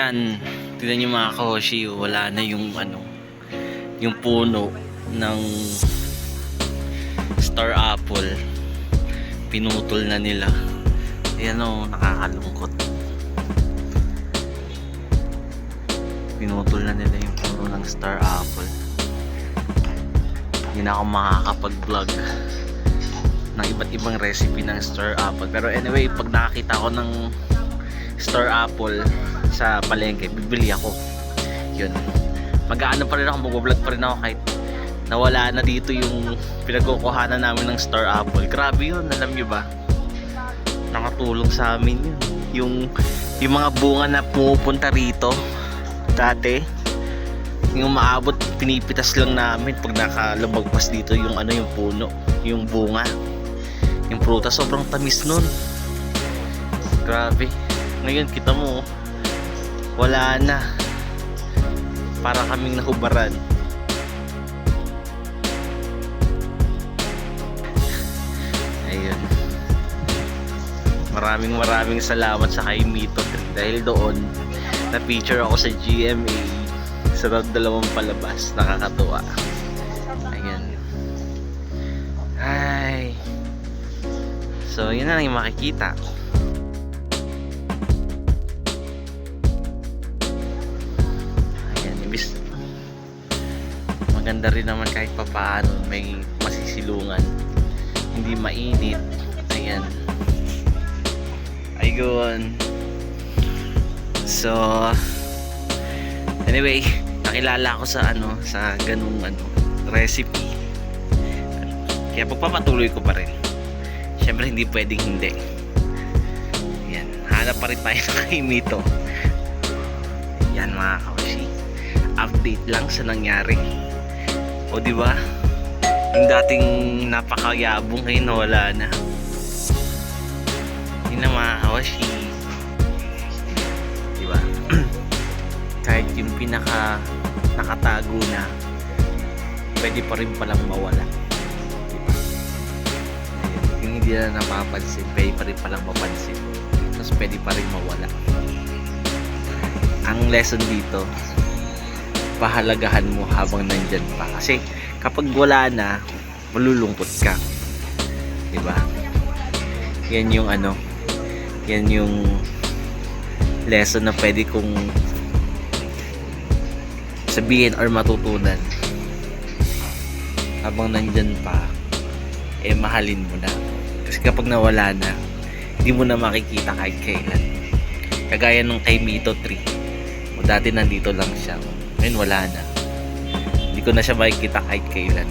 Ayan, tignan niyo mga kahoshi, wala na yung ano, yung puno ng star apple. Pinutol na nila. Ayan o, nakakalungkot. Pinutol na nila yung puno ng star apple. Hindi na ako makakapag-vlog ng iba't ibang recipe ng star apple. Pero anyway, pag nakakita ko ng star apple sa palengke, bibili ako. Yun. Mag-aano pa rin ako, mag-vlog pa rin ako kahit nawala na dito yung pinagkukuhanan namin ng star apple. Grabe yun, alam nyo ba? Nakatulong sa amin yun. Yung, yung mga bunga na pumupunta rito dati, yung maabot, pinipitas lang namin pag nakalabagpas dito yung ano yung puno, yung bunga. Yung prutas, sobrang tamis nun. Grabe. Ngayon, kita mo, wala na. Para kaming nahubaran. Ayun. Maraming maraming salamat sa kay Mito dahil doon na-feature ako sa GMA sa dalawang palabas. Nakakatuwa. Ayan. Ay. So, yun na lang yung makikita. Ayan, Maganda rin naman kahit papaano may masisilungan. Hindi mainit. Ayan. Ayun. So, anyway, nakilala ako sa ano, sa ganung ano, recipe. Kaya pagpapatuloy ko pa rin. Siyempre hindi pwedeng hindi. Yan, hanap pa rin tayo ng kay Mito. Yan mga kawashi. Update lang sa nangyari. O di ba? Yung dating napakayabong ngayon nawala na. Yun na mga kawashi. Di ba? Kahit yung pinaka nakatago na pwede pa rin palang mawala. Di ba? Yung hindi na napapansin, pwede pa rin palang mapansin. Tapos pwede pa rin mawala. Ang lesson dito, pahalagahan mo habang nandyan pa. Kasi kapag wala na, malulungkot ka. Di ba? Yan yung ano, yan yung lesson na pwede kong sabihin or matutunan habang nandyan pa eh mahalin mo na kasi kapag nawala na hindi mo na makikita kahit kailan kagaya nung kay Mito 3 o dati nandito lang siya ngayon wala na. Hindi ko na siya makikita kahit kailan.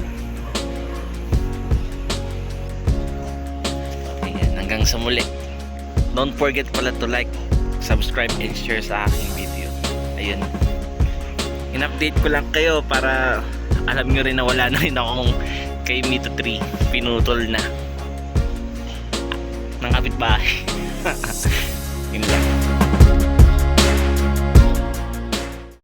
Ayan hanggang sa muli. Don't forget pala to like subscribe and share sa aking video. Ayun. In-update ko lang kayo para alam nyo rin na wala na rin akong kay Mito 3 pinutol na. Ng kapitbahay. Yun lang